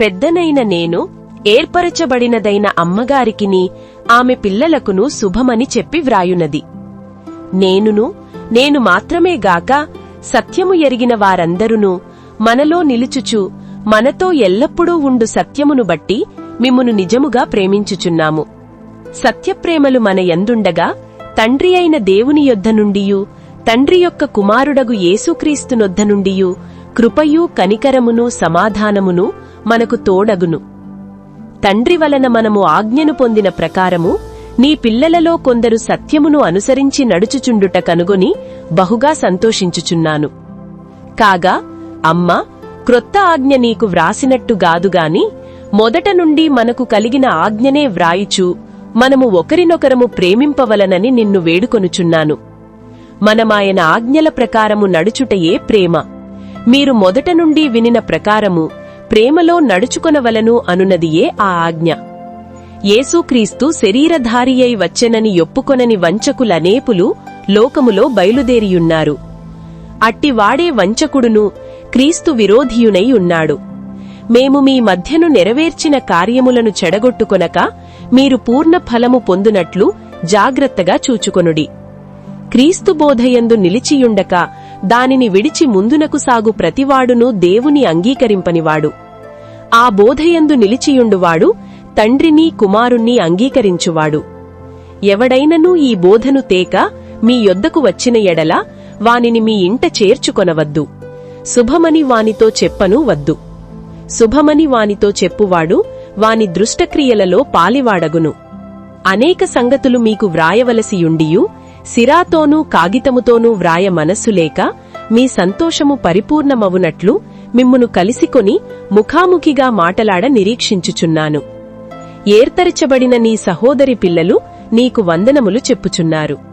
పెద్దనైన నేను ఏర్పరచబడినదైన అమ్మగారికిని ఆమె పిల్లలకును శుభమని చెప్పి వ్రాయునది. నేనును నేను మాత్రమే గాక సత్యము ఎరిగిన వారందరును మనలో నిలుచుచు మనతో ఎల్లప్పుడూ ఉండు సత్యమును బట్టి మిమ్మును నిజముగా ప్రేమించుచున్నాము. సత్యప్రేమలు మన యందుండగా తండ్రి అయిన దేవుని యొద్ద నుండియు తండ్రి యొక్క కుమారుడగు యేసుక్రీస్తునొద్ద నుండియు కృపయు కనికరమును సమాధానమును మనకు తోడగును. తండ్రి వలన మనము ఆజ్ఞను పొందిన ప్రకారము నీ పిల్లలలో కొందరు సత్యమును అనుసరించి నడుచుచుండుట కనుగొని బహుగా సంతోషించుచున్నాను. కాగా అమ్మ క్రొత్త ఆజ్ఞ నీకు వ్రాసినట్టుగాదుగాని మొదట నుండి మనకు కలిగిన ఆజ్ఞనే వ్రాయిచు మనము ఒకరినొకరము ప్రేమింపవలనని నిన్ను వేడుకొనుచున్నాను. మనమాయన ఆజ్ఞల ప్రకారము నడుచుటయే ప్రేమ. మీరు మొదట నుండి వినిన ప్రకారము ప్రేమలో నడుచుకొనవలను అనునదియే ఆ ఆజ్ఞ. యేసుక్రీస్తు శరీరధారి అయి వచ్చెనని ఒప్పుకొనని వంచకులనేపులు లోకములో బయలుదేరియున్నారు. అట్టివాడే వంచకుడును క్రీస్తు విరోధియునై ఉన్నాడు. మేము మీ మధ్యను నెరవేర్చిన కార్యములను చెడగొట్టుకొనక మీరు పూర్ణ ఫలము పొందునట్లు జాగ్రత్తగా చూచుకొనుడి. క్రీస్తు బోధయందు నిలిచియుండక దానిని విడిచి ముందునకు సాగు ప్రతివాడును దేవుని అంగీకరింపనివాడు. ఆ బోధయందు నిలిచియుండువాడు తండ్రిని కుమారుణ్ణి అంగీకరించువాడు. ఎవడైనను ఈ బోధను తేక మీ యొద్దకు వచ్చిన ఎడల వానిని మీ ఇంట చేర్చుకొనవద్దు. శుభమని వానితో చెప్పను వద్దు. శుభమని వానితో చెప్పువాడు వాని దృష్టక్రియలలో పాలివాడగును. అనేక సంగతులు మీకు వ్రాయవలసియుండియు సిరాతోనూ కాగితముతోనూ వ్రాయ మనస్సు లేక మీ సంతోషము పరిపూర్ణమవునట్లు మిమ్మును కలిసికొని ముఖాముఖిగా మాటలాడ నిరీక్షించుచున్నాను. ఏర్తరచబడిన నీ సహోదరి పిల్లలు నీకు వందనములు చెప్పుచున్నారు.